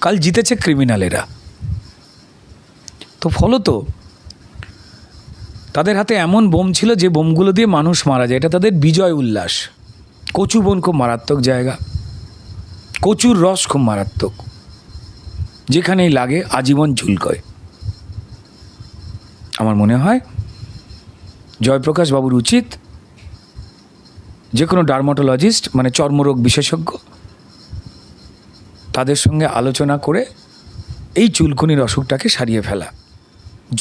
কাল জিতেছে ক্রিমিনালেরা তো ফলত, তাদের হাতে এমন বোম ছিল যে বোমগুলো দিয়ে মানুষ মারা যায়। এটা তাদের বিজয় উল্লাস। কচু বন খুব মারাত্মক জায়গা। কচুর রস খুব মারাত্মক। যেখানেই লাগে আজীবন ঝুলকয়। আমার মনে হয় জয়প্রকাশ বাবুর উচিত যে কোনো ডার্মাটোলজিস্ট মানে চর্মরোগ বিশেষজ্ঞ তাদের সঙ্গে আলোচনা করে এই চুলকুনির অসুখটাকে সারিয়ে ফেলা।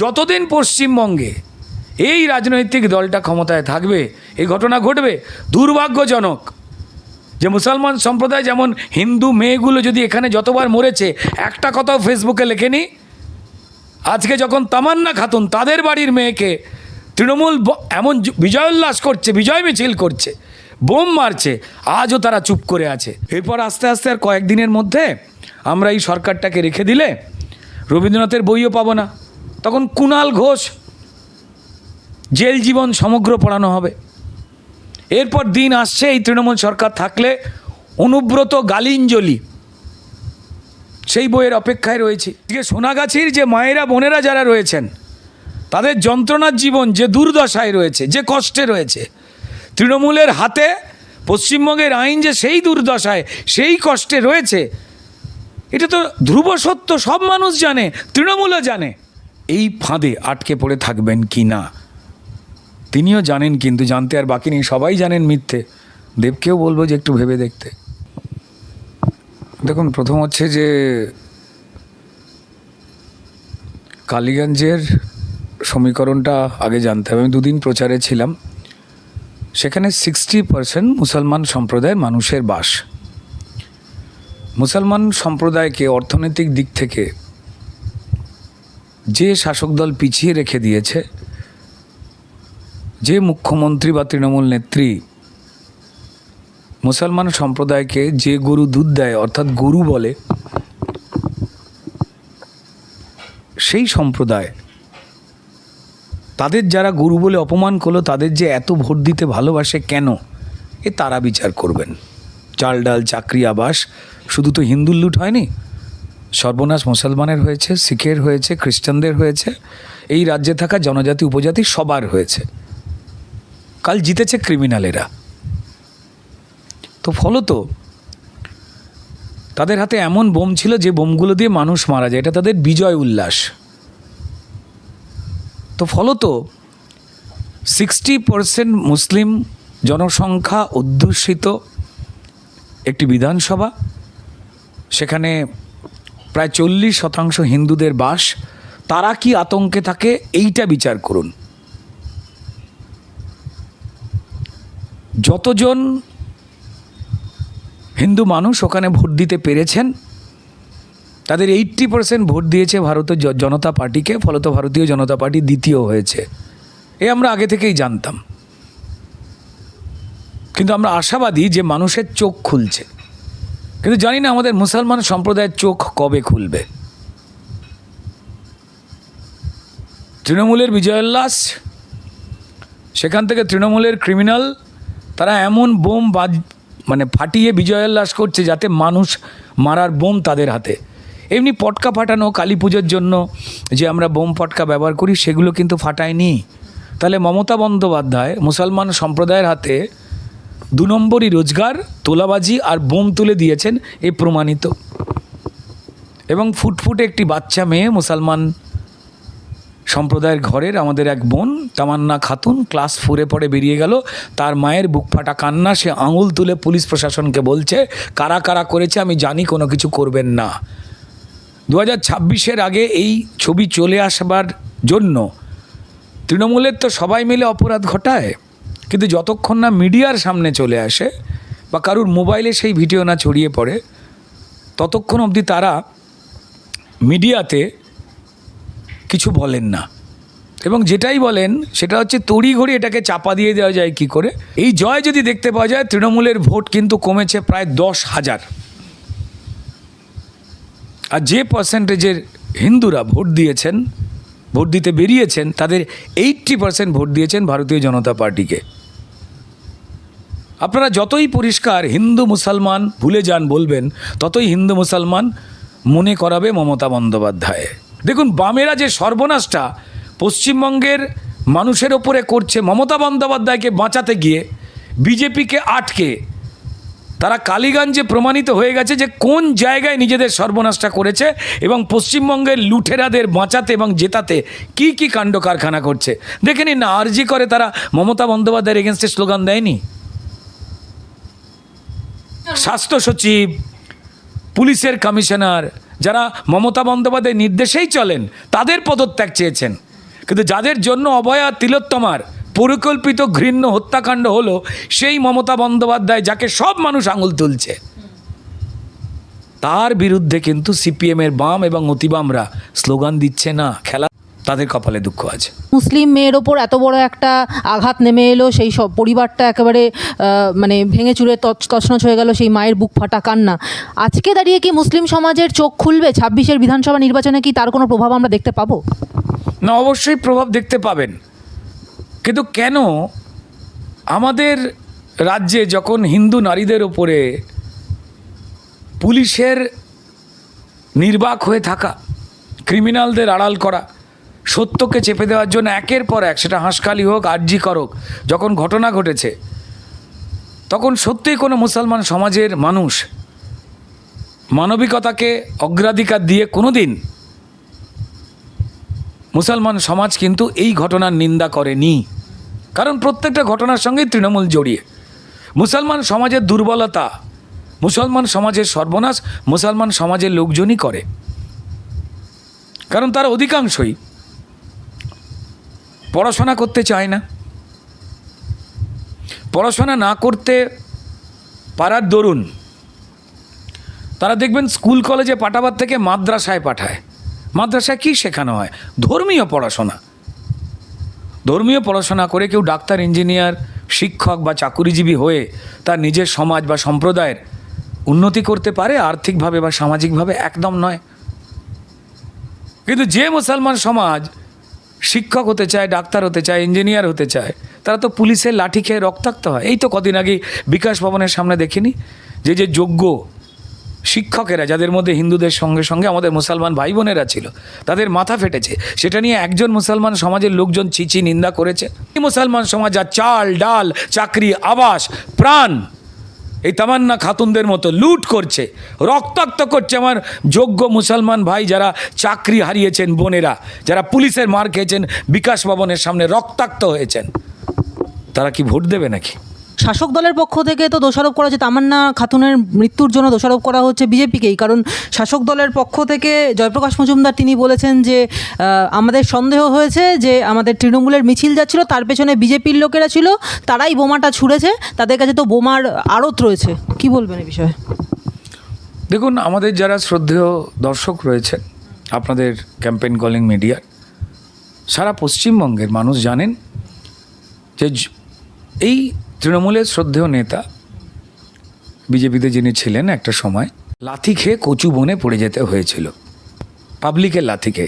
যতদিন পশ্চিমবঙ্গে এই রাজনৈতিক দলটা ক্ষমতায় থাকবে, এই ঘটনা ঘটবে, দুর্ভাগ্যজনক যে মুসলমান সম্প্রদায় যেমন হিন্দু মেয়েগুলো যদি এখানে যতবার মরেছে, একটা কথাও ফেসবুকে লেখেনি, আজকে যখন তামান্না খাতুন তাদের বাড়ির মেয়েকে তৃণমূল এমন বিজয় উল্লাস করছে, বিজয় মিছিল করছে বোম মারছে, আজও তারা চুপ করে আছে। এরপর আস্তে আস্তে আর কয়েকদিনের মধ্যে আমরা এই সরকারটাকে রেখে দিলে রবীন্দ্রনাথের বইও পাবো না। তখন কুণাল ঘোষ জেল জীবন সমগ্র পড়ানো হবে। এরপর দিন আসছে, এই তৃণমূল সরকার থাকলে অনুব্রত গালিঞ্জলি সেই বইয়ের অপেক্ষায় রয়েছে। এদিকে সোনাগাছির যে মায়েরা, বোনেরা যারা রয়েছেন, তাদের যন্ত্রণার জীবন যে দুর্দশায় রয়েছে, যে কষ্টে রয়েছে তৃণমূলের হাতে, পশ্চিমবঙ্গের আইন যে সেই দুর্দশায়, সেই কষ্টে রয়েছে, এটা তো ধ্রুব সত্য, সব মানুষ জানে, তৃণমূলও জানে। এই ফাঁদে আটকে পড়ে থাকবেন কি না? তিনিও জানেন কিন্তু, জানতে আর বাকি নেই, সবাই জানেন মিথ্যে। দেবকেও বলব যে একটু ভেবে দেখতে। দেখুন, প্রথম হচ্ছে যে কালীগঞ্জের সমীকরণটা আগে জানতে হবে। আমি দুদিন প্রচারে ছিলাম। সেখানে সিক্সটি পার্সেন্ট মুসলমান সম্প্রদায়ের মানুষের বাস। মুসলমান সম্প্রদায়কে অর্থনৈতিক দিক থেকে যে শাসক দল পিছিয়ে রেখে দিয়েছে, যে মুখ্যমন্ত্রী বা তৃণমূল নেত্রী মুসলমান সম্প্রদায়কে যে গরু দুধ দেয়, অর্থাৎ গরু বলে, সেই সম্প্রদায় তাদের যারা গুরু বলে অপমান করল, তাদের যে এত ভোট দিতে ভালোবাসে কেন? এ তারা বিচার করবেন। চাল ডাল, চাকরি, আবাস, শুধু তো হিন্দুর লুট হয়নি। সর্বনাশ মুসলমানের হয়েছে, শিখের হয়েছে, খ্রিস্টানদের হয়েছে, এই রাজ্যে থাকা জনজাতি, উপজাতি সবার হয়েছে। কাল জিতেছে ক্রিমিনালেরা। তো ফলত তাদের হাতে এমন বোম ছিল যে বোমগুলো দিয়ে মানুষ মারা যায়, এটা তাদের বিজয় উল্লাস। তো ফলত সিক্সটি পারসেন্ট মুসলিম জনসংখ্যা অধ্যুষিত একটি বিধানসভা। সেখানে প্রায় চল্লিশ শতাংশ হিন্দুদের বাস, তারা কি আতঙ্কে থাকে এইটা বিচার করুন। যতজন হিন্দু মানুষ ওখানে ভোট দিতে পেরেছেন তাদের এইট্টি পার্সেন্ট ভোট দিয়েছে ভারতের জনতা পার্টিকে, ফলত ভারতীয় জনতা পার্টি দ্বিতীয় হয়েছে। এ আমরা আগে থেকেই জানতাম। কিন্তু আমরা আশাবাদী যে মানুষের চোখ খুলছে। কিন্তু জানি না আমাদের মুসলমান সম্প্রদায়ের চোখ কবে খুলবে। তৃণমূলের বিজয়োল্লাস সেখান থেকে তৃণমূলের ক্রিমিনাল তারা এমন বোম বাজ মানে ফাটিয়ে বিজয়োল্লাস করছে যাতে মানুষ মারার বোম তাদের হাতে। এমনি পটকা ফাটানো, কালী পুজোর জন্য যে আমরা বোম পটকা ব্যবহার করি, সেগুলো কিন্তু ফাটায়নি। তাহলে মমতা বন্দ্যোপাধ্যায় মুসলমান সম্প্রদায়ের হাতে দু নম্বরই রোজগার, তোলাবাজি আর বোম তুলে দিয়েছেন এ প্রমাণিত। এবং ফুটফুটে একটি বাচ্চা মেয়ে মুসলমান সম্প্রদায়ের ঘরের আমাদের এক বোন, তামান্না খাতুন, ক্লাস ফোরে পড়ে বেরিয়ে গেল। তার মায়ের বুক ফাটা কান্না, সে আঙুল তুলে পুলিশ প্রশাসনকে বলছে, কারা কারা করেছে আমি জানি, কোনো কিছু করবেন না। দু হাজার ছাব্বিশের আগে এই ছবি চলে আসবার জন্য তৃণমূলের তো সবাই মিলে অপরাধ ঘটায়। কিন্তু যতক্ষণ না মিডিয়ার সামনে চলে আসে বা কারুর মোবাইলে সেই ভিডিও না ছড়িয়ে পড়ে, ততক্ষণ অবধি তারা মিডিয়াতে কিছু বলেন না। এবং যেটাই বলেন, সেটা হচ্ছে তড়িঘড়ি এটাকে চাপা দিয়ে দেওয়া যায় কি করে। এই জয় যদি দেখতে পাওয়া যায়, তৃণমূলের ভোট কিন্তু কমেছে প্রায় দশ হাজার। আর যে পার্সেন্টেজের হিন্দুরা ভোট দিয়েছেন, ভোট দিতে বেরিয়েছেন, তাদের এইট্টি পার্সেন্ট ভোট দিয়েছেন ভারতীয় জনতা পার্টিকে। আপনারা যতই পরিষ্কার হিন্দু মুসলমান ভুলে যান বলবেন, ততই হিন্দু মুসলমান মনে করাবে মমতা বন্দ্যোপাধ্যায়। দেখুন, বামেরা যে সর্বনাশটা পশ্চিমবঙ্গের মানুষের ওপরে করছে মমতা বন্দ্যোপাধ্যায়কে বাঁচাতে গিয়ে, বিজেপিকে আটকে তারা কালীগঞ্জে প্রমাণিত হয়ে গেছে যে কোন জায়গায় নিজেদের সর্বনাশটা করেছে এবং পশ্চিমবঙ্গের লুঠেরাদের বাঁচাতে এবং জেতাতে কি কি কাণ্ড কারখানা করছে। দেখে নিন না, আরজি করে তারা, মমতা বন্দ্যোপাধ্যায়ের এগেনস্টে স্লোগান দেয়নি? স্বাস্থ্য সচিব, পুলিশের কমিশনার, যারা মমতা বন্দ্যোপাধ্যায়ের নির্দেশেই চলেন, তাদের পদত্যাগ চেয়েছেন। কিন্তু যাদের জন্য অভয়া তিলোত্তমার পরিকল্পিত ঘৃণ্য হত্যাকাণ্ড হলো সেই মমতা বন্দ্যোপাধ্যায় যাকে সব মানুষ আঙুল তুলছে। তার বিরুদ্ধে কিন্তু সিপিএমের বাম এবং অতিবামরা স্লোগান দিচ্ছে না খেলা তাদের কপালে দুঃখ আছে। মুসলিম মেয়ের ওপর এত বড় একটা আঘাত নেমে এলো সেই সব পরিবারটা একেবারে মানে ভেঙে চুরে তছনছ হয়ে গেল সেই মায়ের বুক ফাটা কান্না। আজকে দাঁড়িয়ে কি মুসলিম সমাজের চোখ খুলবে? ছাব্বিশের বিধানসভা নির্বাচনে কি তার কোনো প্রভাব আমরা দেখতে পাবো? না অবশ্যই প্রভাব দেখতে পাবেন। কিন্তু কেন আমাদের রাজ্যে যখন হিন্দু নারীদের ওপরে পুলিশের নির্বাক হয়ে থাকা, ক্রিমিনালদের আড়াল করা, সত্যকে চেপে দেওয়ার জন্য একের পর এক, সেটা হাঁসখালি হোক আর্জি করক যখন ঘটনা ঘটেছে, তখন সত্যিই কোনো মুসলমান সমাজের মানুষ মানবিকতাকে অগ্রাধিকার দিয়ে কোনো দিন মুসলমান সমাজ কিন্তু এই ঘটনার নিন্দা করেনি। কারণ প্রত্যেকটা ঘটনার সঙ্গেই তৃণমূল জড়িয়ে। মুসলমান সমাজের দুর্বলতা, মুসলমান সমাজের সর্বনাশ, মুসলমান সমাজের লোকজনই করে। কারণ তারা অধিকাংশই পড়াশোনা করতে চায় না। পড়াশোনা না করতে পারার দরুন তারা দেখবেন স্কুল কলেজে পাঠাবার থেকে মাদ্রাসায় পাঠায়। মাদ্রাসায় কী শেখানো হয়? ধর্মীয় পড়াশোনা। ধর্মীয় পড়াশোনা করে কেউ ডাক্তার, ইঞ্জিনিয়ার, শিক্ষক বা চাকুরিজীবী হয়ে তার নিজের সমাজ বা সম্প্রদায়ের উন্নতি করতে পারে আর্থিকভাবে বা সামাজিকভাবে? একদম নয়। কিন্তু যে মুসলমান সমাজ শিক্ষক হতে চায়, ডাক্তার হতে চায়, ইঞ্জিনিয়ার হতে চায়, তারা তো পুলিশের লাঠি খেয়ে রক্তাক্ত হয়। এই তো কদিন আগে বিকাশ ভবনের সামনে দেখিনি যে যে যোগ্য শিক্ষকেরা যাদের মধ্যে হিন্দুদের সঙ্গে সঙ্গে আমাদের মুসলমান ভাই বোনেরা ছিল, তাদের মাথা ফেটেছে। সেটা নিয়ে একজন মুসলমান সমাজের লোকজন চিচি নিন্দা করেছে। এই মুসলমান সমাজ যা চাল, ডাল, চাকরি, আবাস, প্রাণ, এই তামান্না খাতুনদের মতো লুট করছে, রক্তাক্ত করছে আমার যোগ্য মুসলমান ভাই যারা চাকরি হারিয়েছেন বোনেরা, যারা পুলিশের মার খেয়েছেন বিকাশ ভবনের সামনে রক্তাক্ত হয়েছেন। তারা কি ভোট দেবে নাকি? শাসক দলের পক্ষ থেকে তো দোষারোপ করা হচ্ছে, তামান্না খাতুনের মৃত্যুর জন্য দোষারোপ করা হচ্ছে বিজেপিকেই। কারণ শাসক দলের পক্ষ থেকে জয়প্রকাশ মজুমদার, তিনি বলেছেন যে আমাদের সন্দেহ হয়েছে যে আমাদের তৃণমূলের মিছিল যাচ্ছিল, তার পেছনে বিজেপির লোকেরা ছিল, তারাই বোমাটা ছুঁড়েছে, তাদের কাছে তো বোমার আড়ত রয়েছে। কি বলবেন এই বিষয়ে? দেখুন, আমাদের যারা শ্রদ্ধেয় দর্শক রয়েছে আপনাদের ক্যাম্পেইন কলিং মিডিয়ার সারা পশ্চিমবঙ্গের মানুষ জানেন যে এই তৃণমূলের শ্রদ্ধেয় নেতা, বিজেপিতে যিনি ছিলেন একটা সময়, লাথি খেয়ে কচু বনে পড়ে যেতে হয়েছিল। পাবলিকের লাথি খেয়ে।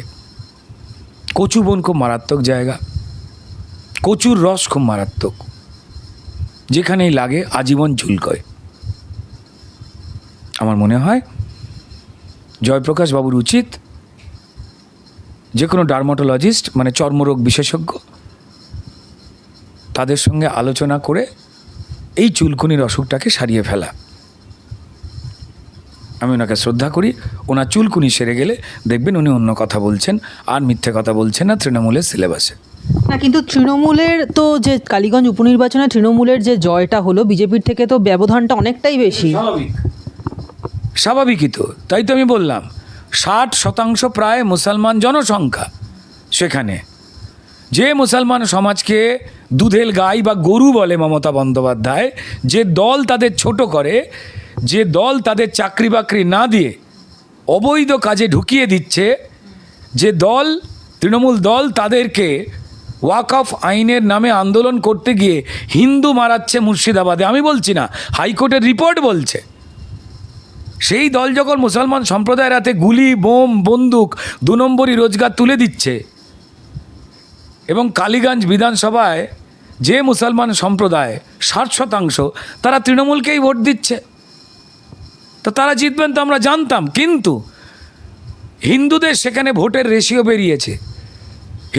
কচু বন খুব মারাত্মক জায়গা। কচুর রস খুব মারাত্মক। যেখানেই লাগে আজীবন ঝুলকয়। আমার মনে হয় জয়প্রকাশ বাবুর উচিত যে কোনো ডার্মাটোলজিস্ট মানে চর্মরোগ বিশেষজ্ঞ তাদের সঙ্গে আলোচনা করে এই চুলকুনির অসুখটাকে সারিয়ে ফেলা। আমি ওনাকে শ্রদ্ধা করি। ওনার চুলকুনি সেরে গেলে দেখবেন উনি অন্য কথা বলছেন আর মিথ্যে কথা বলছেন না তৃণমূলের সিলেবাসে। না কিন্তু তৃণমূলের তো যে কালীগঞ্জ উপনির্বাচনে তৃণমূলের যে জয়টা হলো বিজেপির থেকে তো ব্যবধানটা অনেকটাই বেশি। স্বাভাবিক। স্বাভাবিকই তো তাই তো আমি বললাম। ষাট শতাংশ প্রায় মুসলমান জনসংখ্যা সেখানে। যে মুসলমান সমাজকে দুধেল গাই বা গরু বলে মমতা বন্দ্যোপাধ্যায়, যে দল তাদের ছোট করে, যে দল তাদের চাকরি বাকরি না দিয়ে অবৈধ কাজে ঢুকিয়ে দিচ্ছে, যে দল, তৃণমূল দল তাদেরকে ওয়াক অফ আইনের নামে আন্দোলন করতে গিয়ে হিন্দু মারাচ্ছে মুর্শিদাবাদে, আমি বলছি না, হাইকোর্টের রিপোর্ট বলছে। সেই দল যখন মুসলমান সম্প্রদায়ের হাতে গুলি, বোম, বন্দুক দু নম্বরই রোজগার তুলে দিচ্ছে এবং কালীগঞ্জ বিধানসভায় যে মুসলমান সম্প্রদায় ষাট শতাংশ, তারা তৃণমূলকেই ভোট দিচ্ছে। তো তারা জিতবেন তো আমরা জানতাম, কিন্তু হিন্দুদের সেখানে ভোটের রেশিও বেরিয়েছে।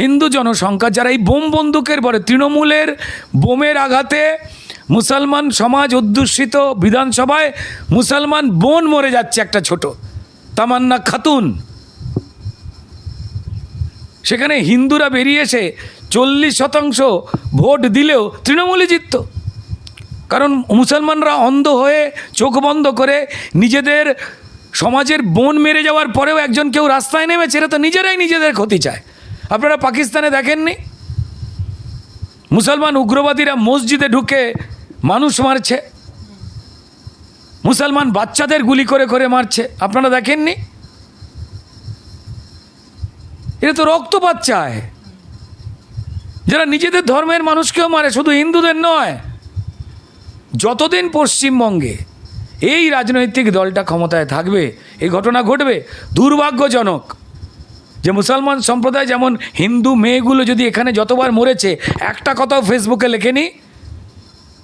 হিন্দু জনসংখ্যা যারা এই বোম বন্দুকের পরে তৃণমূলের বোমের আঘাতে মুসলমান সমাজ অধ্যুষিত বিধানসভায় মুসলমান বোন মরে যাচ্ছে একটা ছোট। তামান্না খাতুন সেখানে হিন্দুরা বেরিয়ে এসে চল্লিশ শতাংশ ভোট দিলেও তৃণমূলই জিতত। কারণ মুসলমানরা অন্ধ হয়ে চোখ বন্ধ করে নিজেদের সমাজের বোন মেরে যাওয়ার পরেও একজন কেউ রাস্তায় নেমেছে এরা তো নিজেরাই নিজেদের ক্ষতি চায়। আপনারা পাকিস্তানে দেখেননি? মুসলমান উগ্রবাদীরা মসজিদে ঢুকে মানুষ মারছে। মুসলমান বাচ্চাদের গুলি করে করে মারছে। আপনারা দেখেননি? এটা তো রক্তপাত চায়। যারা নিজেদের ধর্মের মানুষকেও মারে, শুধু হিন্দুদের নয়, যতদিন পশ্চিমবঙ্গে এই রাজনৈতিক দলটা ক্ষমতায় থাকবে, এই ঘটনা ঘটবে, দুর্ভাগ্যজনক যে মুসলমান সম্প্রদায় যেমন হিন্দু মেয়েগুলো যদি এখানে যতবার মরেছে, একটা কথাও ফেসবুকে লেখেনি,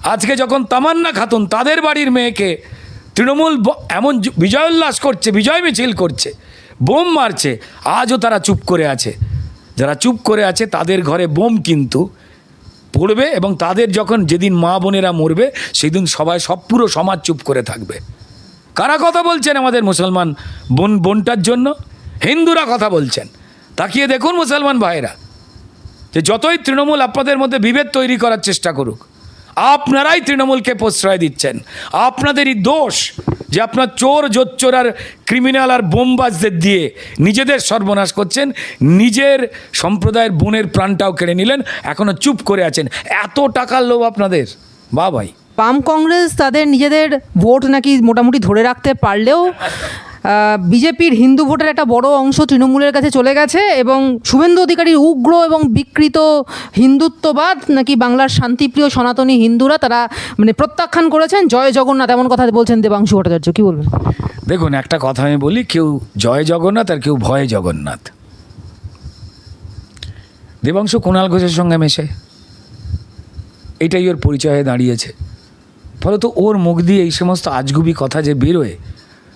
আজকে যখন তামান্না খাতুন তাদের বাড়ির মেয়েকে তৃণমূল এমন জ- বিজয়োল্লাস করছে, বিজয় মিছিল করছে বোম মারছে, আজও তারা চুপ করে আছে। যারা চুপ করে আছে, তাদের ঘরে বোম কিন্তু পড়বে এবং তাদের যখন যেদিন মা বোনেরা মরবে, সেদিন সবাই, সব পুরো সমাজ চুপ করে থাকবে। কারা কথা বলছেন আমাদের মুসলমান বোন, বোনটার জন্য? হিন্দুরা কথা বলছেন। তাকিয়ে দেখুন মুসলমান ভাইরা যে যতই তৃণমূল আপনাদের মধ্যে বিভেদ তৈরি করার চেষ্টা করুক আপনারাই তৃণমূলকে প্রশ্রয় দিচ্ছেন। আপনাদেরই দোষ যে আপনার চোর, জোচ্চোর আর ক্রিমিনাল আর বোমবাজদের দিয়ে নিজেদের সর্বনাশ করছেন, নিজের সম্প্রদায়ের বোনের প্রাণটাও কেড়ে নিলেন এখনও চুপ করে আছেন। এত টাকার লোভ আপনাদের? বা ভাই বাম কংগ্রেস তাদের নিজেদের ভোট নাকি মোটামুটি ধরে রাখতে পারলেও বিজেপির হিন্দু ভোটের একটা বড় অংশ তৃণমূলের কাছে চলে গেছে এবং শুভেন্দু অধিকারীর উগ্র এবং বিকৃত হিন্দুত্ববাদ নাকি বাংলার শান্তিপ্রিয় সনাতনী হিন্দুরা তারা মানে প্রত্যাখ্যান করেছেন। জয় জগন্নাথ এমন কথা বলছেন দেবাংশু ভট্টাচার্য, কী বলবেন? দেখুন, একটা কথা আমি বলি, কেউ জয় জগন্নাথ আর কেউ ভয় জগন্নাথ। দেবাংশু কুণাল ঘোষের সঙ্গে মেশে। এটাই ওর পরিচয়ে দাঁড়িয়েছে। ফলত ওর মুখ দিয়ে এই সমস্ত আজগুবি কথা যে বেরোয়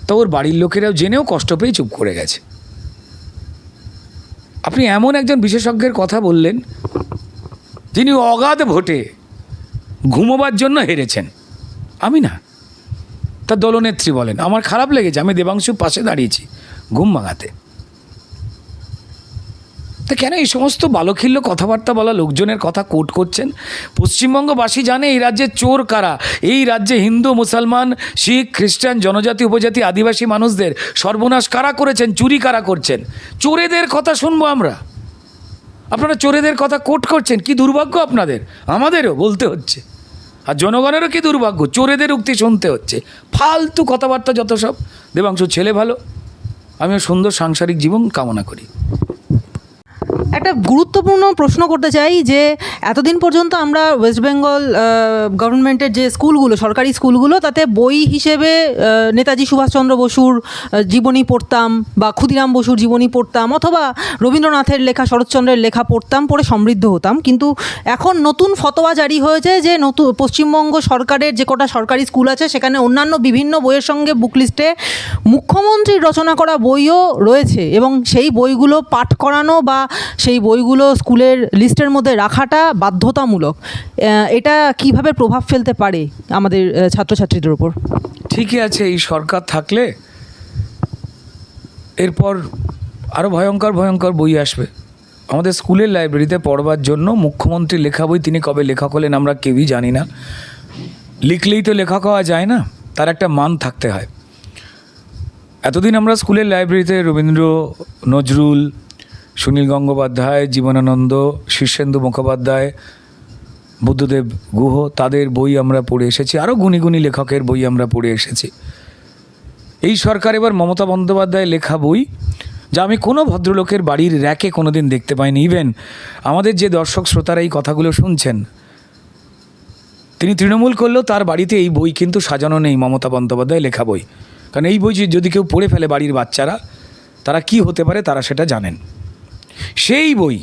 তা ওর বাড়ির লোকেরাও জেনেও কষ্ট পেয়ে চুপ করে গেছে। আপনি এমন একজন বিশেষজ্ঞের কথা বললেন, যিনি অগাধ ভোটে ঘুমোবার জন্য হেরেছেন। আমি না। তা দলনেত্রী বলেন, আমার খারাপ লেগেছে, আমি দেবাংশু পাশে দাঁড়িয়েছি, ঘুম ভাঙাতে। তা কেন এই সমস্ত বালখিল্য কথাবার্তা বলা লোকজনের কথা কোট করছেন? পশ্চিমবঙ্গবাসী জানে এই রাজ্যে চোর কারা? এই রাজ্যে হিন্দু, মুসলমান, শিখ, খ্রিস্টান, জনজাতি, উপজাতি, আদিবাসী মানুষদের সর্বনাশ কারা করেছেন, চুরি কারা করছেন? চোরেদের কথা শুনব আমরা। আপনারা চোরেদের কথা কোট করছেন, কি দুর্ভাগ্য আপনাদের? আমাদেরও বলতে হচ্ছে। আর জনগণেরও কি দুর্ভাগ্য? চোরেদের উক্তি শুনতে হচ্ছে। ফালতু কথাবার্তা যত সব। দেবাংশ, ছেলে ভালো। আমিও সুন্দর সাংসারিক জীবন কামনা করি। একটা গুরুত্বপূর্ণ প্রশ্ন করতে চাই যে এতদিন পর্যন্ত আমরা ওয়েস্ট বেঙ্গল গভর্নমেন্টের যে স্কুলগুলো, সরকারি স্কুলগুলো, তাতে বই হিসেবে নেতাজি সুভাষচন্দ্র বসুর জীবনী পড়তাম বা ক্ষুদিরাম বসুর জীবনী পড়তাম অথবা রবীন্দ্রনাথের লেখা, শরৎচন্দ্রের লেখা পড়তাম, পড়ে সমৃদ্ধ হতাম। কিন্তু এখন নতুন ফতোয়া জারি হয়েছে যে নতুন পশ্চিমবঙ্গ সরকারের যে কটা সরকারি স্কুল আছে, সেখানে অন্যান্য বিভিন্ন বইয়ের সঙ্গে বুক লিস্টে মুখ্যমন্ত্রীর রচনা করা বইও রয়েছে এবং সেই বইগুলো পাঠ করানো বা সেই বইগুলো স্কুলের লিস্টের মধ্যে রাখাটা বাধ্যতামূলক। এটা কীভাবে প্রভাব ফেলতে পারে আমাদের ছাত্রছাত্রীদের উপর? ঠিকই আছে, এই সরকার থাকলে এরপর আরও ভয়ঙ্কর ভয়ঙ্কর বই আসবে। আমাদের স্কুলের লাইব্রেরিতে পড়বার জন্য মুখ্যমন্ত্রী লেখা বই তিনি কবে লেখক হলেন আমরা কেউই জানি না। লিখলেই তো লেখা হওয়া যায় না, তার একটা মান থাকতে হয়। এতদিন আমরা স্কুলের লাইব্রেরিতে রবীন্দ্র, নজরুল সুনীল গঙ্গোপাধ্যায়, জীবনানন্দ, শীর্ষেন্দু মুখোপাধ্যায়, বুদ্ধদেব গুহ, তাদের বই আমরা পড়ে এসেছি। আরও গুণী লেখকের বই আমরা পড়ে এসেছি। এই সরকার এবার মমতা বন্দ্যোপাধ্যায় লেখা বই, যা আমি কোনো ভদ্রলোকের বাড়ির র্যাকে কোনো দিন দেখতে পাইনি। ইভেন আমাদের যে দর্শক শ্রোতারা এই কথাগুলো শুনছেন, তিনি তৃণমূল করলেও তার বাড়িতে এই বই কিন্তু সাজানো নেই, মমতা বন্দ্যোপাধ্যায় লেখা বই। কারণ এই বই যদি কেউ পড়ে ফেলে বাড়ির বাচ্চারা, তারা কি হতে পারে তারা সেটা জানেন। সেই বই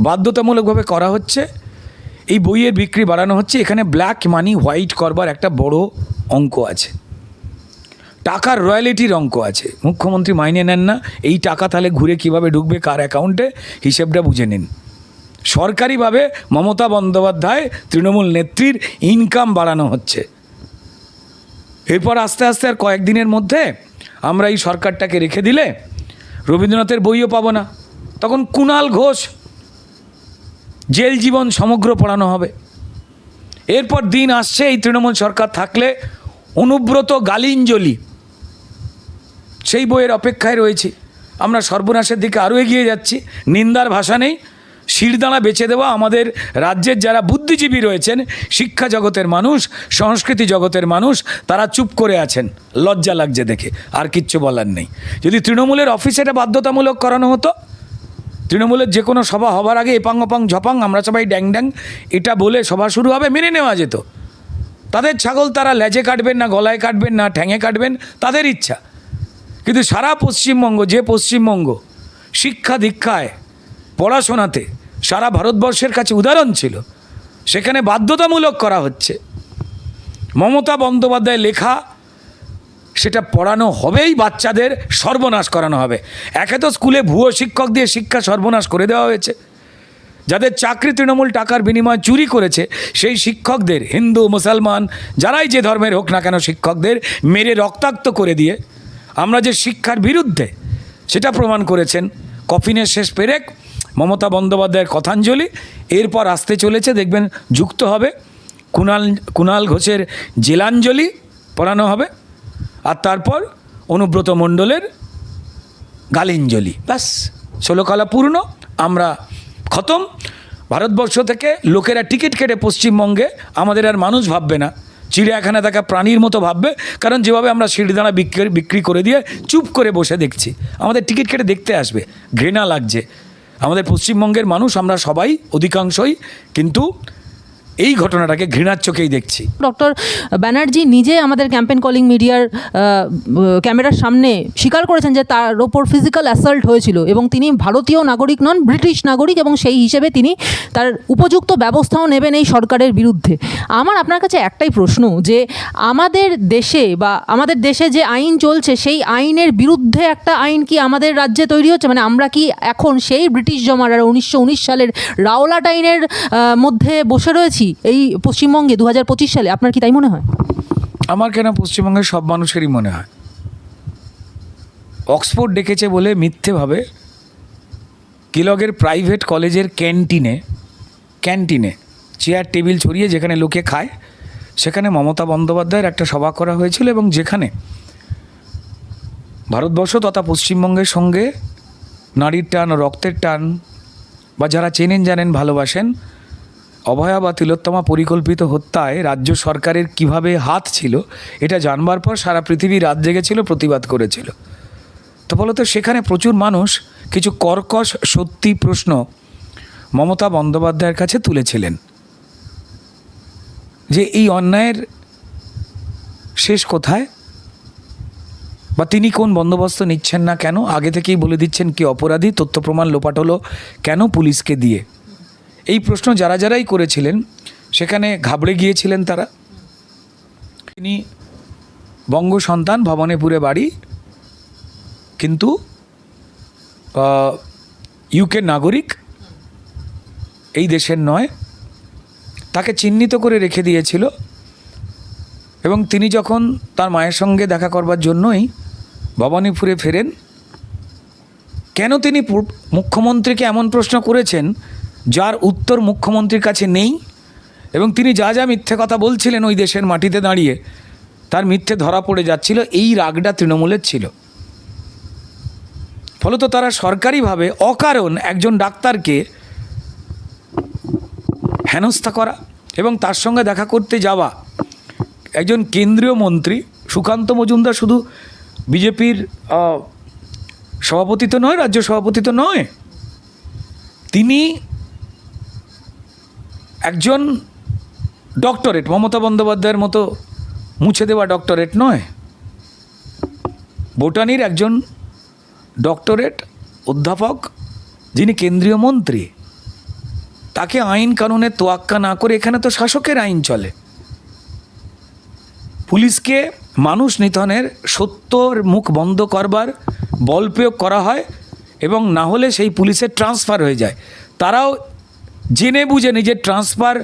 বাধ্যতামূলকভাবে করা হচ্ছে। এই বইয়ের বিক্রি বাড়ানো হচ্ছে। এখানে ব্ল্যাক মানি হোয়াইট করবার একটা বড় অঙ্ক আছে। টাকার রয়্যালিটির অঙ্ক আছে। মুখ্যমন্ত্রী মাইনে নেন না। এই টাকা তাহলে ঘুরে কীভাবে ঢুকবে, কার অ্যাকাউন্টে হিসেবটা বুঝে নিন। সরকারিভাবে মমতা বন্দ্যোপাধ্যায়, তৃণমূল নেত্রীর ইনকাম বাড়ানো হচ্ছে। এরপর আস্তে আস্তে আর কয়েকদিনের মধ্যে আমরা এই সরকারটাকে রেখে দিলে রবীন্দ্রনাথের বইও পাবো না। তখন কুণাল ঘোষ জেল জীবন সমগ্র পড়ানো হবে। এরপর দিন আসছে, এই তৃণমূল সরকার থাকলে অনুব্রত গালিঞ্জলি সেই বইয়ের অপেক্ষায় রয়েছি। আমরা সর্বনাশের দিকে আরও এগিয়ে যাচ্ছি। নিন্দার ভাষা নেই। শিরদাঁড়া বেছে দেওয়া আমাদের রাজ্যের যারা বুদ্ধিজীবী রয়েছেন, শিক্ষা জগতের মানুষ, সংস্কৃতি জগতের মানুষ, তারা চুপ করে আছেন। লজ্জা লাগছে দেখে, আর কিচ্ছু বলার নেই। যদি তৃণমূলের অফিসে এটা বাধ্যতামূলক করানো হতো তৃণমূলের যে কোনো সভা হবার আগে এপাং ওপাং ঝপাং, আমরা সবাই ড্যাং ড্যাং, এটা বলে সভা শুরু হবে, মেনে নেওয়া যেত। তাদের ছাগল তারা লেজে কাটবেন না, গলায় কাটবেন না, ঠ্যাঙে কাটবেন, তাদের ইচ্ছা। কিন্তু সারা পশ্চিমবঙ্গ, যে পশ্চিমবঙ্গ শিক্ষা দীক্ষায়, পড়াশোনাতে সারা ভারতবর্ষের কাছে উদাহরণ ছিল, সেখানে বাধ্যতামূলক করা হচ্ছে। মমতা বন্দ্যোপাধ্যায় লেখা সেটা পড়ানো হবেই বাচ্চাদের সর্বনাশ করানো হবে। একে তো স্কুলে ভুয়ো শিক্ষক দিয়ে শিক্ষা সর্বনাশ করে দেওয়া হয়েছে। যাদের চাকরি তৃণমূল টাকার বিনিময়ে চুরি করেছে, সেই শিক্ষকদের, হিন্দু, মুসলমান, যারাই যে ধর্মের হোক না কেন শিক্ষকদের, মেরে রক্তাক্ত করে দিয়ে আমরা যে শিক্ষার বিরুদ্ধে সেটা প্রমাণ করেছেন। কফিনের শেষ পেরেক, মমতা বন্দ্যোপাধ্যায়ের কথাঞ্জলি, এরপর আসতে চলেছে, দেখবেন যুক্ত হবে। কুণাল কুণাল ঘোষের জেলাঞ্জলি পড়ানো হবে। আর তারপর অনুব্রত মণ্ডলের গালিঞ্জলি। ব্যাস, ষোলোকলা পূর্ণ, আমরা খতম। ভারতবর্ষ থেকে লোকেরা টিকিট কেটে পশ্চিমবঙ্গে, আমাদের আর মানুষ ভাববে না। চিড়িয়াখানা থাকা প্রাণীর মতো ভাববে, কারণ যেভাবে আমরা সিঁড়িদানা বিক্রি বিক্রি করে দিয়ে চুপ করে বসে দেখছি। আমাদের টিকিট কেটে দেখতে আসবে, ঘৃণা লাগছে। আমাদের পশ্চিমবঙ্গের মানুষ আমরা সবাই অধিকাংশই, কিন্তু এই ঘটনাটাকে ঘৃণার চোখেই দেখছি। ডক্টর ব্যানার্জি নিজে আমাদের ক্যাম্পেন কলিং মিডিয়ার ক্যামেরার সামনে স্বীকার করেছেন যে তার ওপর ফিজিক্যাল অ্যাসাল্ট হয়েছিল এবং তিনি ভারতীয় নাগরিক নন, ব্রিটিশ নাগরিক এবং সেই হিসেবে তিনি তার উপযুক্ত ব্যবস্থাও নেবেন এই সরকারের বিরুদ্ধে। আমার আপনার কাছে একটাই প্রশ্ন যে আমাদের দেশে বা আমাদের দেশে যে আইন চলছে, সেই আইনের বিরুদ্ধে একটা আইন কি আমাদের রাজ্যে তৈরি হচ্ছে? মানে আমরা কি এখন সেই ব্রিটিশ জমানার উনিশশো উনিশ সালের রাওলাট আইনের মধ্যে বসে রয়েছি? এই পশ্চিমবঙ্গে দু সালে আপনার কি তাই মনে হয়? আমার কেন পশ্চিমবঙ্গের সব মানুষেরই মনে হয়? অক্সফোর্ড ডেকেছে বলে মিথ্যেভাবে কিলগের প্রাইভেট কলেজের ক্যান্টিনে ক্যান্টিনে চেয়ার, টেবিল ছড়িয়ে যেখানে লোকে খায়, সেখানে মমতা বন্দ্যোপাধ্যায়ের একটা সভা করা হয়েছিল এবং যেখানে ভারতবর্ষ তথা পশ্চিমবঙ্গের সঙ্গে নারীর টান, রক্তের টান বা যারা চেনেন জানেন, ভালোবাসেন অভয়া বা তিলোত্তমা পরিকল্পিত হত্যায় রাজ্য সরকারের কীভাবে হাত ছিল, এটা জানবার পর সারা পৃথিবী রাত জেগেছিল, প্রতিবাদ করেছিল। তো বলতো, সেখানে প্রচুর মানুষ কিছু কর্কশ সত্যি প্রশ্ন মমতা বন্দ্যোপাধ্যায়ের কাছে তুলেছিলেন। যে এই অন্যায়ের শেষ কোথায়? বা তিনি কোন বন্দোবস্ত নিচ্ছেন না কেন? আগে থেকেই বলে দিচ্ছেন, কি অপরাধী? তথ্য প্রমাণ লোপাট হলো কেন পুলিশকে দিয়ে? এই প্রশ্ন যারা যারাই করেছিলেন, সেখানে ঘাবড়ে গিয়েছিলেন তারা। তিনি বঙ্গ সন্তান ভবনেপুরে বাড়ি, কিন্তু ইউকে নাগরিক, এই দেশের নয়, তাকে চিহ্নিত করে রেখে দিয়েছিল। এবং তিনি যখন তার মায়ের সঙ্গে দেখা করবার জন্যই ভবানীপুরে ফেরেন, কেন তিনি মুখ্যমন্ত্রীকে এমন প্রশ্ন করেছেন যার উত্তর মুখ্যমন্ত্রীর কাছে নেই, এবং তিনি যা যা মিথ্যে কথা বলছিলেন ওই দেশের মাটিতে দাঁড়িয়ে, তার মিথ্যে ধরা পড়ে যাচ্ছিল, এই রাগটা তৃণমূলের ছিল। ফলত তারা সরকারিভাবে অকারণ একজন ডাক্তারকে হেনস্থা করা এবং তার সঙ্গে দেখা করতে যাওয়া একজন কেন্দ্রীয় মন্ত্রী, সুকান্ত মজুমদার শুধু বিজেপির সভাপতি তো নয়, রাজ্য সভাপতি তো নয়, তিনি একজন ডক্টরেট মমতা বন্দ্যোপাধ্যায়ের মতো মুছে দেওয়া ডক্টরেট নয়। বোটানির একজন ডক্টরেট অধ্যাপক, যিনি কেন্দ্রীয় মন্ত্রী, তাকে আইন কানুনের তোয়াক্কা না করে এখানে তো শাসকের আইন চলে। পুলিশকে মানুষ নিধনের সত্যর মুখ বন্ধ করবার বল প্রয়োগ করা হয় এবং না হলে সেই পুলিশের ট্রান্সফার হয়ে যায়। তারাও জেনে বুঝে নিজের ট্রান্সফার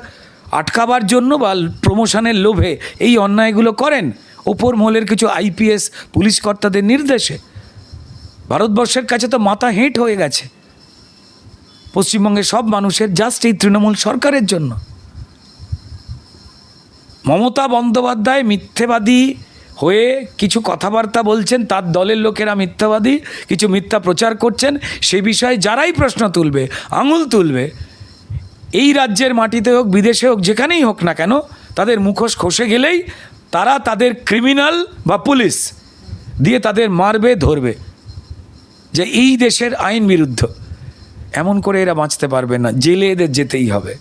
আটকাবার জন্য বা প্রমোশনের লোভে এই অন্যায়গুলো করেন ওপর মহলের কিছু আইপিএস পুলিশ কর্তাদের নির্দেশে। ভারতবর্ষের কাছে তো মাথা হেঁট হয়ে গেছে। পশ্চিমবঙ্গের সব মানুষের জাস্ট এই তৃণমূল সরকারের জন্য। মমতা বন্দ্যোপাধ্যায় মিথ্যেবাদী হয়ে কিছু কথাবার্তা বলছেন, তার দলের লোকেরা মিথ্যাবাদী, কিছু মিথ্যা প্রচার করছেন, সে বিষয়ে যারাই প্রশ্ন তুলবে, আঙুল তুলবে এই রাজ্যের মাটিতে হোক, বিদেশে হোক, যেখানেই হোক না কেন, তাদের মুখোশ খসে গেলেই তারা তাদের ক্রিমিনাল বা পুলিশ দিয়ে তাদের মারবে, ধরবে। যে এই দেশের আইন বিরুদ্ধ। এমন করে এরা বাঁচতে পারবে না। জেলে এদের যেতেই হবে।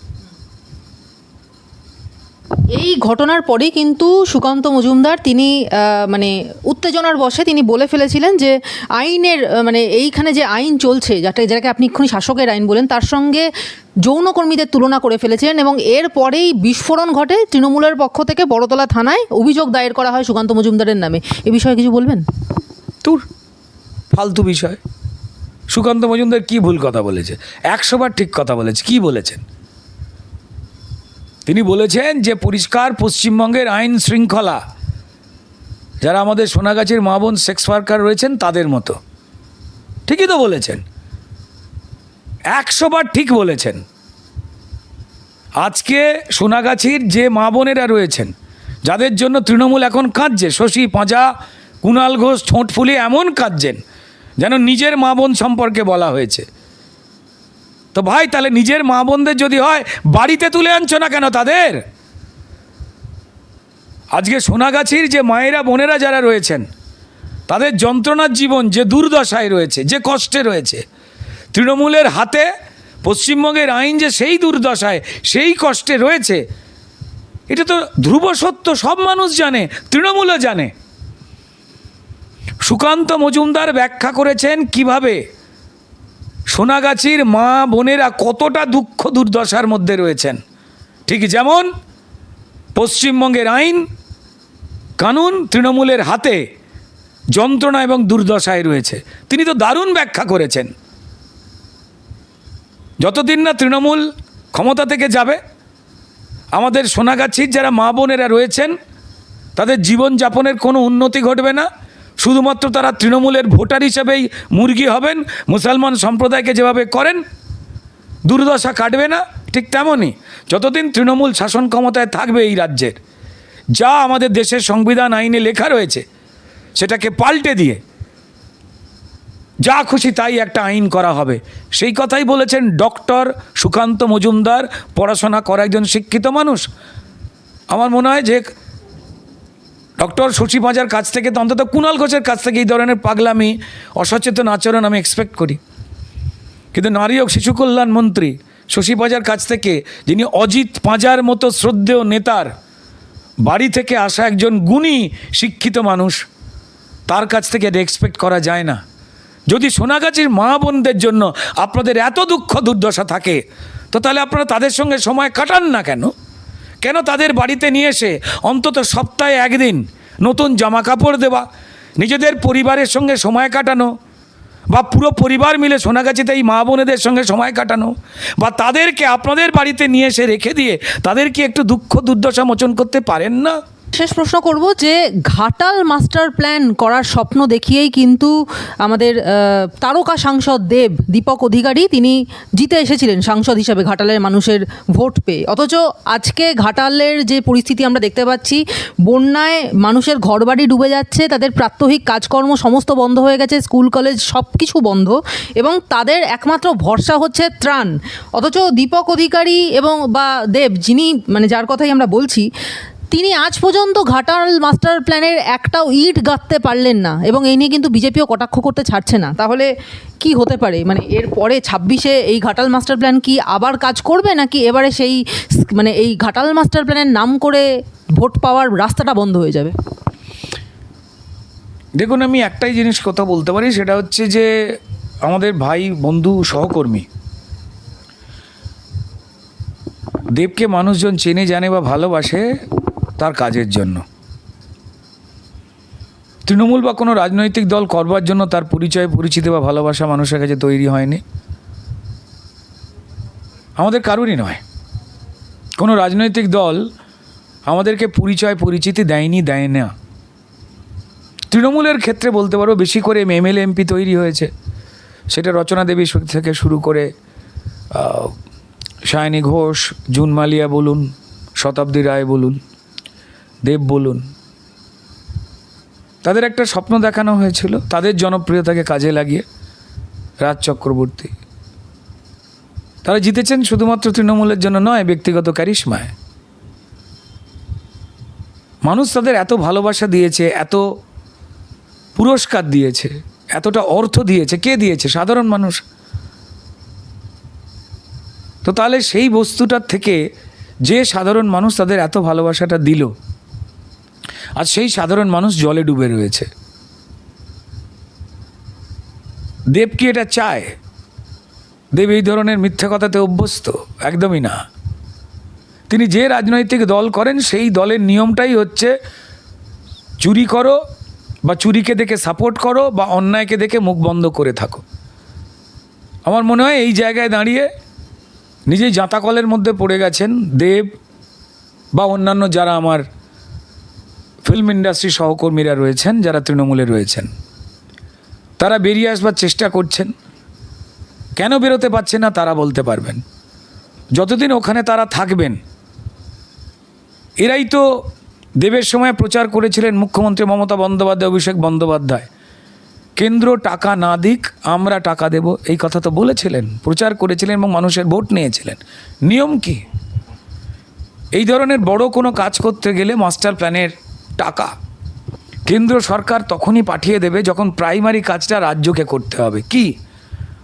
এই ঘটনার পরেই কিন্তু সুকান্ত মজুমদার তিনি মানে উত্তেজনার বশে তিনি বলে ফেলেছিলেন যে আইনের মানে এইখানে যে আইন চলছে, যাতে যেটাকে আপনি এক্ষুনি শাসকের আইন বলেন, তার সঙ্গে যৌনকর্মীদের তুলনা করে ফেলেছিলেন এবং এর পরেই বিস্ফোরণ ঘটে তৃণমূলের পক্ষ থেকে বড়তলা থানায়। অভিযোগ দায়ের করা হয় সুকান্ত মজুমদারের নামে। এ বিষয়ে কিছু বলবেন? তোর ফালতু বিষয়। সুকান্ত মজুমদার কি ভুল কথা বলেছে? একশোবার ঠিক কথা বলেছে, কি বলেছেন? তিনি বলেছেন যে পরিষ্কার পশ্চিমবঙ্গের আইন শৃঙ্খলা। যারা আমাদের সোনাগাছির মা বোন সেক্স ওয়ার্কার রয়েছেন, তাদের মতো। ঠিকই তো বলেছেন। একশোবার ঠিক বলেছেন। আজকে সোনাগাছির যে মা বোনেরা রয়েছেন, যাদের জন্য তৃণমূল এখন কাঁদছে, শশী, পাঁজা কুণাল ঘোষ ঠোঁট ফুলিয়ে এমন কাঁদছেন, যেন নিজের মা বোন সম্পর্কে বলা হয়েছে। তো ভাই, তাহলে নিজের মা বোনদের যদি হয়, বাড়িতে তুলে আনছো না কেন তাদের? আজকে সোনাগাছির যে মায়েরা, বোনেরা যারা রয়েছেন, তাদের যন্ত্রণার জীবন যে দুর্দশায় রয়েছে, যে কষ্টে রয়েছে, তৃণমূলের হাতে, পশ্চিমবঙ্গের আইন যে সেই দুর্দশায়, সেই কষ্টে রয়েছে, এটা তো ধ্রুব সত্য, সব মানুষ জানে, তৃণমূলও জানে। সুকান্ত মজুমদার ব্যাখ্যা করেছেন কীভাবে সোনাগাছির মা বোনেরা কতটা দুঃখ দুর্দশার মধ্যে রয়েছেন। ঠিক যেমন পশ্চিমবঙ্গের আইন, কানুন তৃণমূলের হাতে যন্ত্রণা এবং দুর্দশায় রয়েছে। তিনি তো দারুণ ব্যাখ্যা করেছেন। যতদিন না তৃণমূল ক্ষমতা থেকে যাবে, আমাদের সোনাগাছির যারা মা বোনেরা রয়েছেন, তাদের জীবনযাপনের কোনো উন্নতি ঘটবে না। শুধুমাত্র তারা তৃণমূলের ভোটার হিসেবেই মুরগি হবেন, মুসলমান সম্প্রদায়কে যেভাবে করেন, দুর্দশা কাটবে না, ঠিক তেমনই যতদিন তৃণমূল শাসন ক্ষমতায় থাকবে এই রাজ্যের, যা আমাদের দেশের সংবিধান আইনে লেখা রয়েছে, সেটাকে পাল্টে দিয়ে, যা খুশি তাই একটা আইন করা হবে। সেই কথাই বলেছেন ডক্টর সুকান্ত মজুমদার, পড়াশোনা করা একজন শিক্ষিত মানুষ। আমার মনে হয় যে ডক্টর শশী পাঁজার কাছ থেকে, তো অন্তত কুণাল ঘোষের কাছ থেকে এই ধরনের পাগলামি, অসচেতন আচরণ আমি এক্সপেক্ট করি। কিন্তু নারী ও শিশু কল্যাণ মন্ত্রী, শশী পাঁজার কাছ থেকে, যিনি অজিত পাঁজার মতো শ্রদ্ধেয় নেতার, বাড়ি থেকে আসা একজন গুণী শিক্ষিত মানুষ, তার কাছ থেকে এটা এক্সপেক্ট করা যায় না। যদি সোনাগাছির মা বোনদের জন্য আপনাদের এত দুঃখ দুর্দশা থাকে, তো তাহলে আপনারা তাদের সঙ্গে সময় কাটান না কেন? কেন তাদের বাড়িতে নিয়ে এসে অন্তত সপ্তাহে একদিন নতুন জামা কাপড় দেওয়া, নিজেদের পরিবারের সঙ্গে সময় কাটানো, বা পুরো পরিবার মিলে সোনাগাছিতে এই মা বোনেদের সঙ্গে সময় কাটানো, বা তাদেরকে আপনাদের বাড়িতে নিয়ে এসে রেখে দিয়ে তাদেরকে একটু দুঃখ দুর্দশা মোচন করতে পারেন না? শেষ প্রশ্ন করব যে ঘাটাল মাস্টার প্ল্যান করার স্বপ্ন দেখিয়েই কিন্তু আমাদের তারকা সাংসদ দেব, দীপক অধিকারী, তিনি জিতে এসেছিলেন সাংসদ হিসাবে ঘাটালের মানুষের ভোট পেয়ে। অথচ আজকে ঘাটালের যে পরিস্থিতি আমরা দেখতে পাচ্ছি, বন্যায় মানুষের ঘরবাড়ি ডুবে যাচ্ছে, তাদের প্রাত্যহিক কাজকর্ম সমস্ত বন্ধ হয়ে গেছে, স্কুল, কলেজ সব কিছু বন্ধ, এবং তাদের একমাত্র ভরসা হচ্ছে ত্রাণ। অথচ দীপক অধিকারী এবং বা দেব, যিনি মানে যার কথাই আমরা বলছি তিনি আজ পর্যন্ত ঘাটাল মাস্টার প্ল্যানের একটাও ইট গাঁথতে পারলেন না এবং এই নিয়ে কিন্তু বিজেপিও কটাক্ষ করতে ছাড়ছে না। তাহলে কি হতে পারে? মানে এর পরে ছাব্বিশে এই ঘাটাল মাস্টার প্ল্যান কি আবার কাজ করবে নাকি এবারে সেই মানে এই ঘাটাল মাস্টার প্ল্যানের নাম করে ভোট পাওয়ার রাস্তাটা বন্ধ হয়ে যাবে? দেখুন, আমি একটাই জিনিস কথা বলতে পারি, সেটা হচ্ছে যে আমাদের ভাই, বন্ধু, সহকর্মী দেবকে মানুষজন চেনে, জানে বা ভালোবাসে তার কাজের জন্য। তৃণমূল বা কোনো রাজনৈতিক দল করবার জন্য তার পরিচয়, পরিচিতি বা ভালোবাসা মানুষের কাছে তৈরি হয়নি। আমাদের কারোরই নয়। কোনো রাজনৈতিক দল আমাদেরকে পরিচয়, পরিচিতি দেয়নি, দেয় না। তৃণমূলের ক্ষেত্রে বলতে পারো, বেশি করে এম এমএলএ এমপি তৈরি হয়েছে। সেটা রচনা দেবী থেকে শুরু করে সায়নী ঘোষ, জুন মালিয়া বলুন, শতাব্দী রায় বলুন দেব বলুন। তাদের একটা স্বপ্ন দেখানো হয়েছিল, তাদের জনপ্রিয়তাকে কাজে লাগিয়ে রাজ চক্রবর্তী। তারা জিতেছেন শুধুমাত্র তৃণমূলের জন্য নয়, ব্যক্তিগত ক্যারিশমায় মানুষ তাদের এত ভালোবাসা দিয়েছে, এত পুরস্কার দিয়েছে, এতটা অর্থ দিয়েছে, কে দিয়েছে? সাধারণ মানুষ। তো তাহলে সেই বস্তুটার থেকে যে সাধারণ মানুষ তাদের এত ভালোবাসাটা দিল আর সেই সাধারণ মানুষ জলে ডুবে রয়েছে। দেব কি এটা চায়? দেব এই ধরনের মিথ্যা কথাতে অভ্যস্ত? একদমই না। তিনি যে রাজনৈতিক দল করেন, সেই দলের নিয়মটাই হচ্ছে চুরি করো বা চুরিকে দেখে সাপোর্ট করো বা অন্যায়কে দেখে মুখ বন্ধ করে থাকো। আমার মনে হয় এই জায়গায় দাঁড়িয়ে নিজেই জাঁতাকলের মধ্যে পড়ে গেছেন দেব বা অন্যান্য যারা আমার ফিল্ম ইন্ডাস্ট্রি সহকর্মীরা রয়েছেন, যারা তৃণমূলে রয়েছেন। তারা বেরিয়ে আসবার চেষ্টা করছেন। কেন বেরোতে পারছে না তারা বলতে পারবেন। যতদিন ওখানে তারা থাকবেন, এরাই তো দেবের সময় প্রচার করেছিলেন মুখ্যমন্ত্রী মমতা বন্দ্যোপাধ্যায়, অভিষেক বন্দ্যোপাধ্যায়। কেন্দ্র টাকা না দিক, আমরা টাকা দেব, এই কথা তো বলেছিলেন, প্রচার করেছিলেন এবং মানুষের ভোট নিয়েছিলেন। নিয়ম কি? এই ধরনের বড় কোনো কাজ করতে গেলে মাস্টার প্ল্যানের টাকা। কেন্দ্র সরকার তখনই পাঠিয়ে দেবে যখন প্রাইমারি কাজটা রাজ্যকে করতে হবে। কি?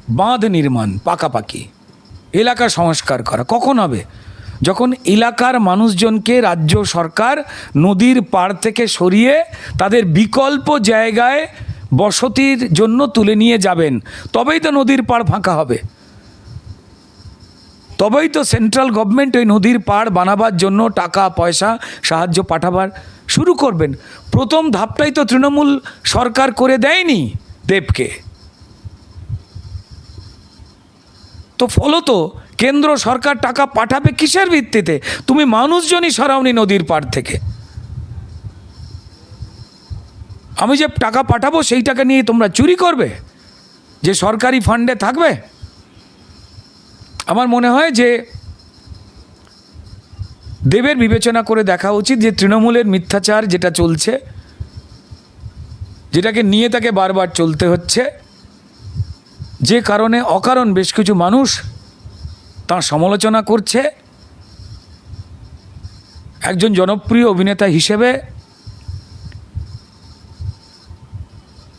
বাঁধ নির্মাণ, পাকাপাকি। এলাকা সংস্কার করা। কখন হবে? যখন এলাকার মানুষজনকে রাজ্য সরকার নদীর পাড় থেকে সরিয়ে তাদের বিকল্প জায়গায় বসতির জন্য তুলে নিয়ে যাবেন, তবেই তো নদীর পাড় ফাঁকা হবে। তবেই তো সেন্ট্রাল গভর্নমেন্ট ওই নদীর পাড় বানাবার জন্য টাকা, পয়সা, সাহায্য পাঠাবার। শুরু করবেন। প্রথম ধাপটাই তো তৃণমূল সরকার করে দেয়নি দেবকে। তো ফলত, কেন্দ্র সরকার টাকা পাঠাবে কিসের ভিত্তিতে? তুমি মানুষজনই সরাওনি নদীর পাড় থেকে। আমি যে টাকা পাঠাবো সেই টাকা নিয়ে তোমরা চুরি করবে? যে সরকারি ফান্ডে থাকবে? আমার মনে হয় যে দেবের বিবেচনা করে দেখা উচিত যে তৃণমূলের মিথ্যাচার যেটা চলছে, যেটাকে নিয়ে তাকে বারবার চলতে হচ্ছে, যে কারণে অকারণ বেশ কিছু মানুষ তার সমালোচনা করছে। একজন জনপ্রিয় অভিনেতা হিসেবে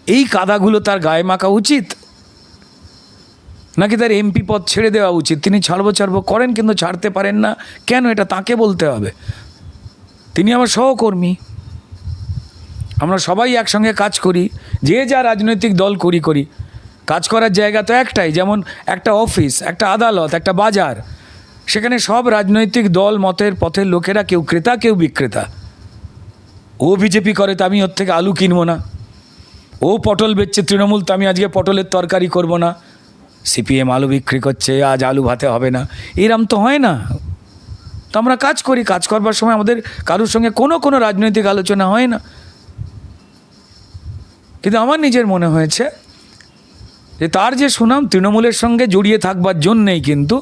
এই কাদাগুলো তার গায়ে মাখা উচিত। নাকি তার এমপি পদ ছেড়ে দেওয়া উচিত? তিনি ছাড়ব ছাড়ব করেন কিন্তু ছাড়তে পারেন না। কেন এটা তাকে বলতে হবে? তিনি আমার সহকর্মী। আমরা সবাই একসঙ্গে কাজ করি। যে যা রাজনৈতিক দল করি করি। কাজ করার জায়গা তো একটাই, যেমন একটা অফিস, একটা আদালত, একটা বাজার। সেখানে সব রাজনৈতিক দল, মতের পথের লোকেরা কেউ ক্রেতা, কেউ বিক্রেতা। ও বিজেপি করে তো আমি ওর থেকে আলু কিনবো না। ও পটল বেচছে তৃণমূল, তো আমি আজকে পটলের তরকারি করব না। সিপিএম আলু বিক্রি করছে, আজ আলু ভাতে হবে না। এরম তো হয় না। তো আমরা কাজ করি, কাজ করবার সময় আমাদের কারোর সঙ্গে কোনো কোনো রাজনৈতিক আলোচনা হয় না। কিন্তু আমার নিজের মনে হয়েছে যে তার যে সুনাম তৃণমূলের সঙ্গে জড়িয়ে থাকবার জন্যেই কিন্তু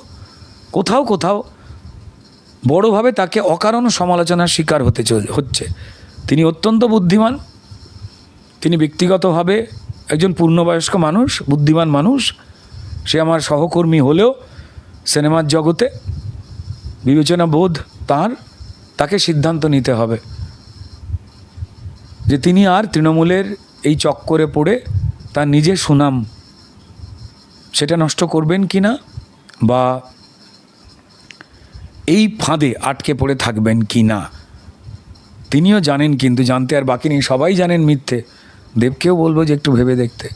কোথাও কোথাও বড়োভাবে তাকে অকারণ সমালোচনার শিকার হতে হচ্ছে। তিনি অত্যন্ত বুদ্ধিমান। তিনি ব্যক্তিগতভাবে একজন পূর্ণবয়স্ক মানুষ, বুদ্ধিমান মানুষ। সে আমার সহকর্মী হলেও সিনেমার জগতে বিবেচনা বোধ তার, তাকে সিদ্ধান্ত নিতে হবে। যে তিনি আর তৃণমূলের এই চক্করে পড়ে তার নিজের সুনাম সেটা নষ্ট করবেন কি না বা এই ফাঁদে আটকে পড়ে থাকবেন কি না? তিনিও জানেন কিন্তু, জানতে আর বাকি নেই। সবাই জানেন মিথ্যে। দেবকেও বলব যে একটু ভেবে দেখতে।